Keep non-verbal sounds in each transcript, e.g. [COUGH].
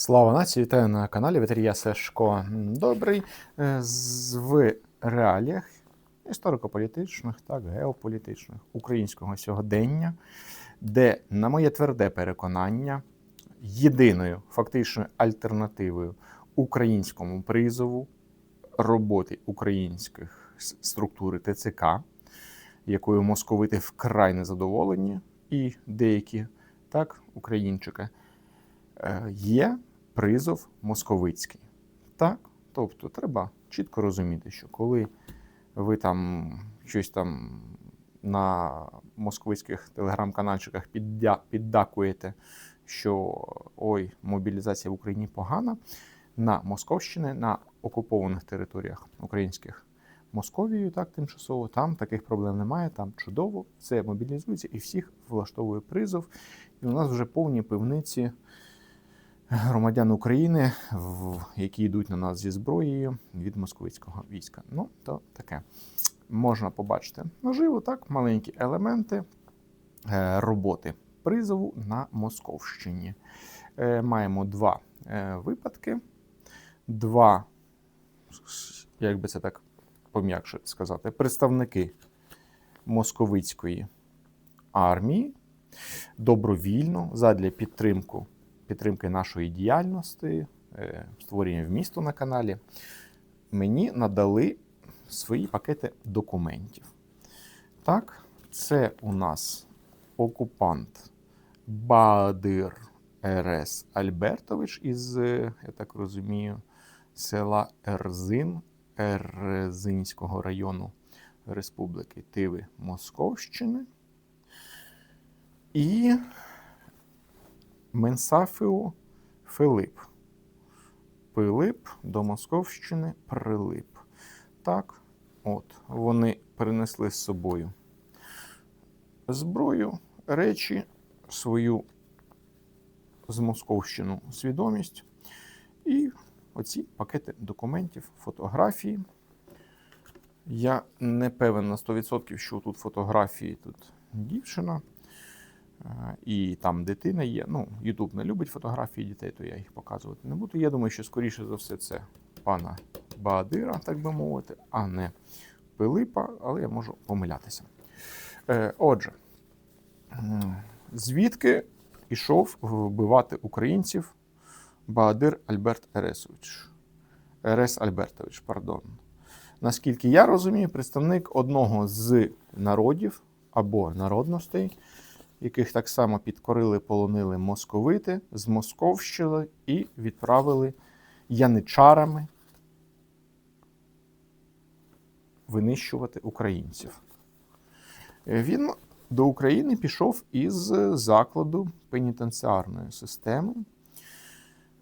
Слава нації, вітаю на каналі Вітерія Сешко. Добрий. Е, В реаліях історико-політичних, так, геополітичних українського сьогодення, де, на моє тверде переконання, єдиною фактичною альтернативою українському призову роботи українських с- структури ТЦК, якою московити вкрай незадоволені, і деякі так, українчики е, є призов московицький. Так? Тобто треба чітко розуміти, що коли ви там щось там на московицьких телеграм-канальчиках піддакуєте, що ой, мобілізація в Україні погана, на Московщині, на окупованих територіях українських Московією, так, тимчасово, там таких проблем немає, там чудово, все мобілізується і всіх влаштовує призов. І у нас вже повні пивниці громадян України, які йдуть на нас зі зброєю від московицького війська. Ну, то таке. Можна побачити наживо, так, маленькі елементи е, роботи призову на Московщині. Е, Маємо два е, випадки, два, як би це так пом'якше сказати, представники московицької армії добровільно задля підтримку підтримки нашої діяльності, е, створення вмісту на каналі, мені надали свої пакети документів. Так, це у нас окупант Бадир Ерес Альбертович із, е, я так розумію, села Ерзин Ерзинського району Республіки Тиви Московщини. І Менсафіо Филип. Пилип до Московщини прилип. Так, от, вони принесли з собою зброю, речі, свою з Московщину свідомість. І оці пакети документів, фотографії. Я не певен на 100%, що тут фотографії, тут дівчина. І там дитина є. Ну, Ютуб не любить фотографії дітей, то я їх показувати не буду. Я думаю, що скоріше за все це пана Баадира, так би мовити, а не Пилипа, але я можу помилятися. Е, Отже, звідки йшов вбивати українців Баадир Альберт Ересович? Ерес Альбертович, пардон. Наскільки я розумію, представник одного з народів або народностей, яких так само підкорили, полонили московити з Московщини і відправили яничарами винищувати українців. Е, Він до України пішов із закладу пенітенціарної системи,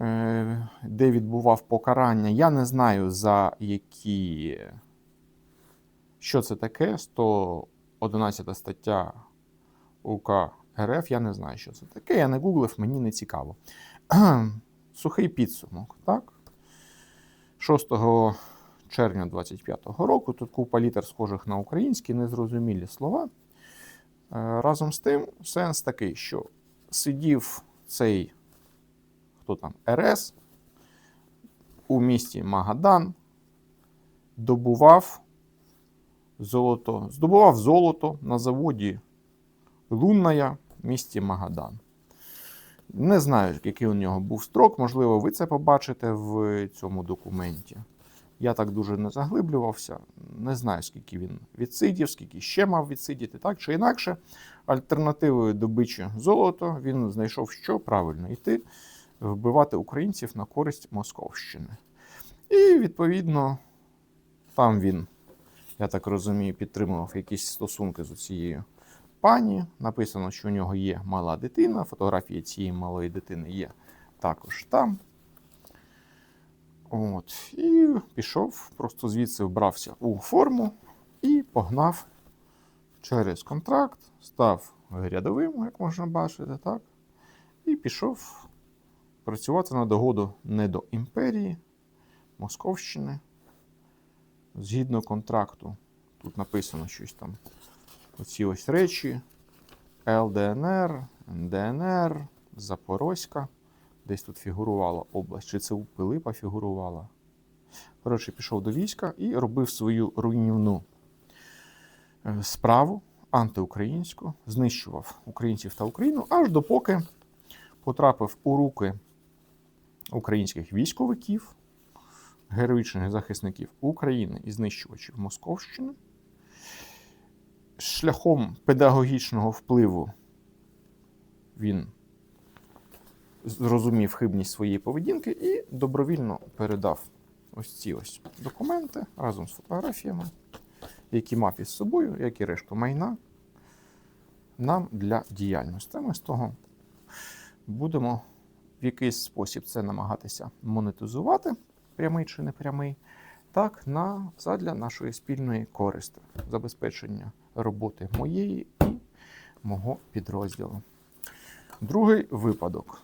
е, де відбував покарання. Я не знаю, за які. Що це таке? 111 стаття УК РФ, я не знаю, що це таке. Я не гуглив, мені не цікаво. [CLEARS THROAT] Сухий підсумок, так? 6 червня 25-го року тут купа літер схожих на українські, незрозумілі слова. Е, Разом з тим, сенс такий, що сидів цей хто там, РС у місті Магадан, добував золото, здобував золото на заводі Лунная в місті Магадан. Не знаю, який у нього був строк, можливо, ви це побачите в цьому документі. Я так дуже не заглиблювався, не знаю, скільки він відсидів, скільки ще мав відсидіти, так чи інакше. Альтернативою добичі золота він знайшов, що правильно йти вбивати українців на користь Московщини. І, відповідно, там він, я так розумію, підтримував якісь стосунки з цією пані. Написано, що у нього є мала дитина. Фотографія цієї малої дитини є також там. От. І пішов, просто звідси вбрався у форму і погнав через контракт, став рядовим, як можна бачити, так? І пішов працювати на догоду не до імперії, Московщини. Згідно контракту, тут написано щось там. Оці ось речі: ЛДНР, ДНР, Запорозька десь тут фігурувала область, чи це у Пилипа фігурувала. Коротше, пішов до війська і робив свою руйнівну е, справу антиукраїнську, знищував українців та Україну, аж допоки потрапив у руки українських військовиків, героїчних захисників України і знищувачів Московщини. Шляхом педагогічного впливу він зрозумів хибність своєї поведінки і добровільно передав ось ці ось документи разом з фотографіями, які мав із собою, як і решту майна, нам для діяльності. Ми з того будемо в якийсь спосіб це намагатися монетизувати, прямий чи непрямий, так, на задля нашої спільної користи, забезпечення роботи моєї і мого підрозділу. Другий випадок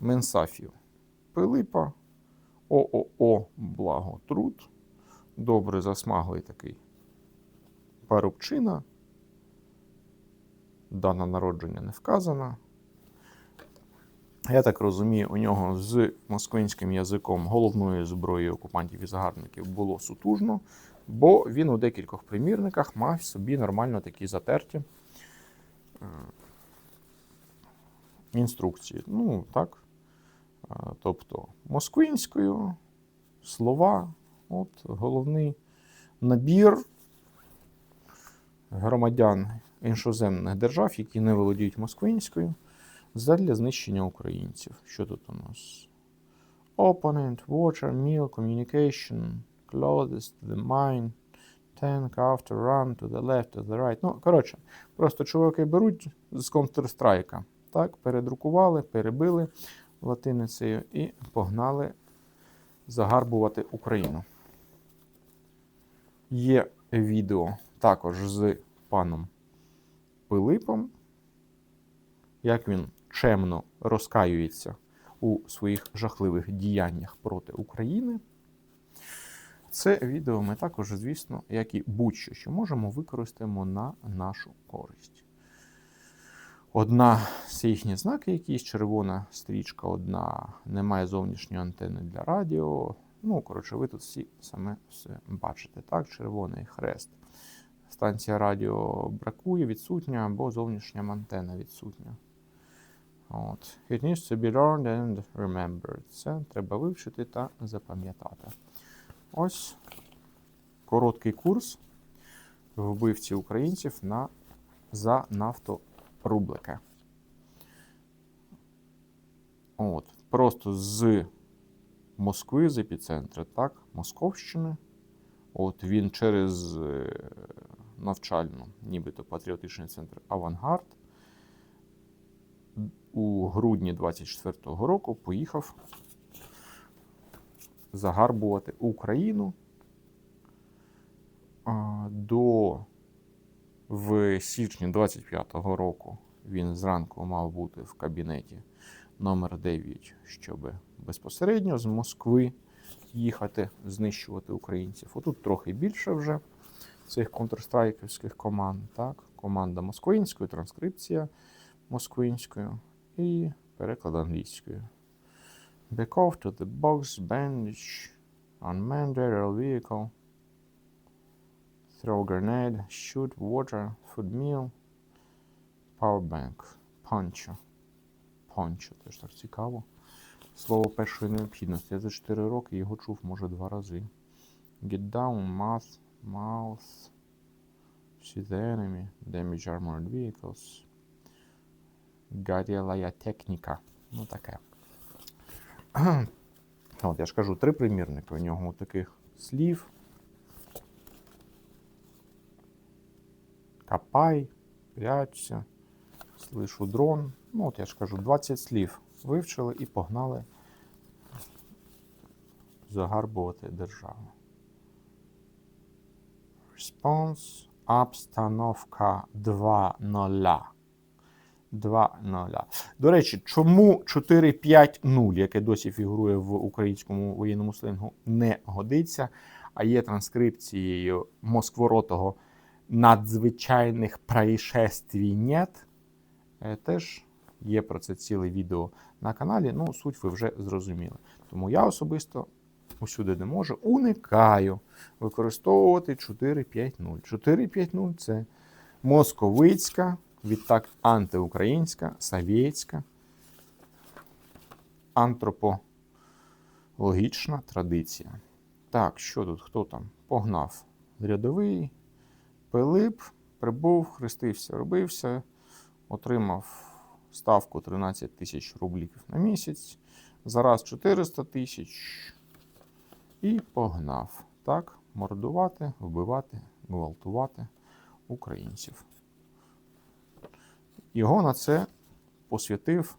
Менсафію Пилипа, ООО Благотруд, добре засмаглий такий парубчина. Дана народження не вказана. Я так розумію, у нього з москвинським язиком головною зброєю окупантів і загарбників було сутужно, бо він у декількох примірниках мав собі нормально такі затерті е, інструкції. Ну, так. Е, Тобто москвинською слова, от головний набір громадян іншоземних держав, які не володіють москвинською, задля знищення українців. Що тут у нас? Opponent, water, meal, communication, closest to the mine, tank, after, run, to the left, to the right. Ну, коротше, просто чуваки беруть з Counter-Strike, так, передрукували, перебили латиницею і погнали загарбувати Україну. Є відео також з паном Пилипом, як він чемно розкаюється у своїх жахливих діяннях проти України. Це відео ми також, звісно, як і будь-що, що можемо, використаємо на нашу користь. Одна з їхні знаки, якісь червона стрічка, одна немає зовнішньої антени для радіо. Ну, коротше, ви тут всі саме все бачите. Так, червоний хрест. Станція радіо бракує, відсутня, або зовнішня антена відсутня. От. It needs to be learned and remembered. Це треба вивчити та запам'ятати. Ось короткий курс вбивці українців на, за нафторублики. От. Просто з Москви, з епіцентру, так, Московщини. От він через е, навчальну, нібито патріотичний центр Авангард у грудні 24-го року поїхав загарбувати Україну до в січні 25-го року він зранку мав бути в кабінеті номер 9 щоб безпосередньо з Москви їхати знищувати українців. Отут трохи більше вже цих контрстрайківських команд. Так? Команда москвинською, транскрипція москвинською і переклад англійською. Back off to the box, bandage, unmanned aerial vehicle, throw grenade, shoot water, food meal, power bank, poncho. Poncho, теж так цікаво. Слово першої необхідності. Я за 4 роки його чув, може, два рази. Get down, mouth, mouth. See the enemy. Damage armored vehicles. Гарілая техніка. Ну таке. От, я ж кажу, три примірники у нього таких слів. Копай, прячься, слышу дрон. Ну, от я ж кажу, 20 слів вивчили і погнали загарбувати державу. Response обстановка 2.0. 2.0. До речі, чому 4.5.0, яке досі фігурує в українському воєнному слингу, не годиться, а є транскрипцією москворотого надзвичайних происшествий нет, е, теж Є про це ціле відео на каналі. Ну, суть ви вже зрозуміли. Тому я особисто усюди, де можу, уникаю використовувати 4.5.0. 4.5.0 це московицька, відтак антиукраїнська, совєтська, антропологічна традиція. Так, що тут? Хто там? Погнав рядовий. Пилип прибув, хрестився, робився, отримав ставку 13 тисяч рублів на місяць, зараз 400 тисяч і погнав. Так, мордувати, вбивати, гвалтувати українців. Його на це посвятив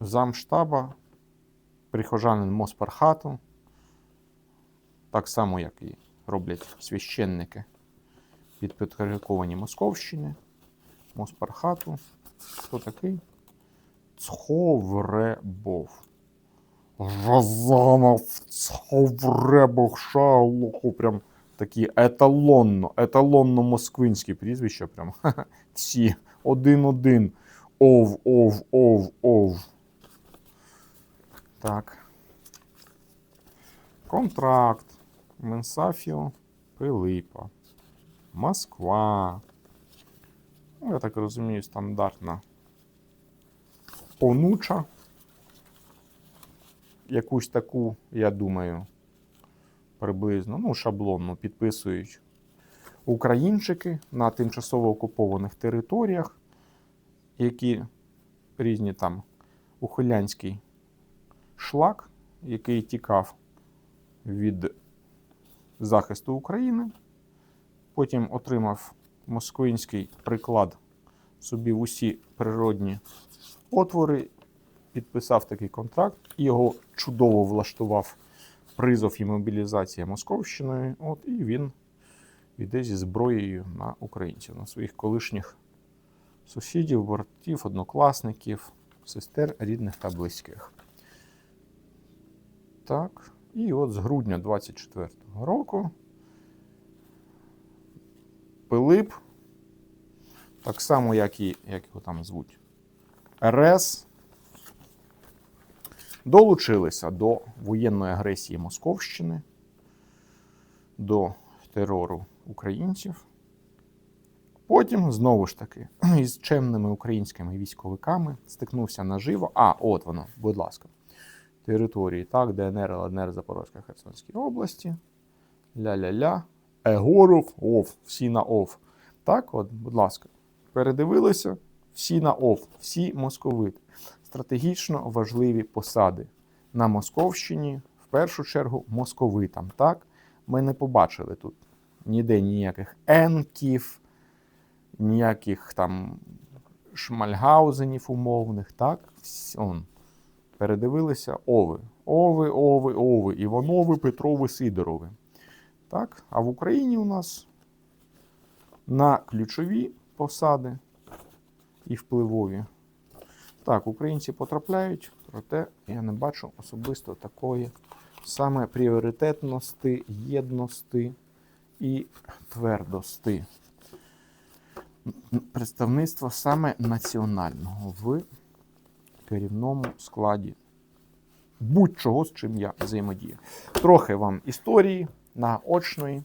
замштаба, прихожанин Моспархату, так само, як і роблять священники підпорядковані Московщини, Моспархату. Хто такий? Цховребов. Разанов Цховребов Шаулуху. Прям такі еталонно, еталонно москвинські прізвища. Прям [LAUGHS] всі один-один. Ов, ов, ов, ов. Так. Контракт. Менсафіо Пилипа. Москва. Ну, я так розумію, стандартна онуча. Якусь таку, я думаю, приблизно, ну, шаблонно підписують українчики на тимчасово окупованих територіях, які різні там ухилянський шлак, який тікав від захисту України. Потім отримав москвинський приклад собі в усі природні отвори, підписав такий контракт, його чудово влаштував призов і мобілізація Московщиною. От і він йде зі зброєю на українців, на своїх колишніх сусідів, братів, однокласників, сестер, рідних та близьких. Так, і от з грудня 24-го року Пилип, так само, як і як його там звуть, РС, долучилися до воєнної агресії Московщини, до терору українців. Потім, знову ж таки, [CLEARS THROAT] із чемними українськими військовиками стикнувся наживо. А, от воно, будь ласка, території, так, ДНР, ЛНР, Запорозька, Херсонській області. Ля-ля-ля. Егоров, ОВ, всі на ОВ. Так, от, будь ласка, передивилися, всі на ОВ, всі московити. Стратегічно важливі посади на Московщині, в першу чергу, московитам. Так, ми не побачили тут ніде ніяких енків, ніяких там шмальгаузенів умовних. Так, он, передивилися Ови. Ови, Ови, Ови, Іванови, Петрови, Сидорови. Так? А в Україні у нас на ключові посади і впливові. Так, українці потрапляють, проте я не бачу особисто такої саме пріоритетності, єдності і твердості. М, Представництва саме національного в керівному складі будь-чого, з чим я взаємодію. Трохи вам історії наочної.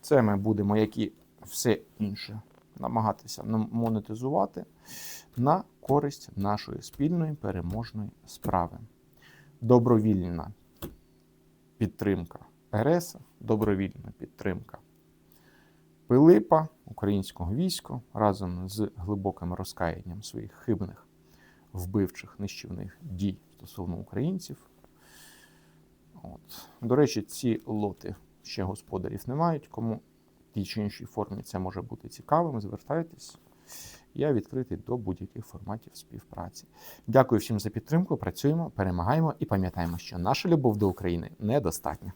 Це ми будемо, як і все інше, намагатися монетизувати на користь нашої спільної переможної справи. Добровільна підтримка РС, добровільна підтримка Пилипа, українського війська разом з глибоким розкаянням своїх хибних вбивчих нищівних дій стосовно українців. От. До речі, ці лоти ще господарів не мають. Кому в тій чи іншій формі це може бути цікавим, звертайтесь. Я відкритий до будь-яких форматів співпраці. Дякую всім за підтримку. Працюємо, перемагаємо і пам'ятаємо, що наша любов до України недостатня.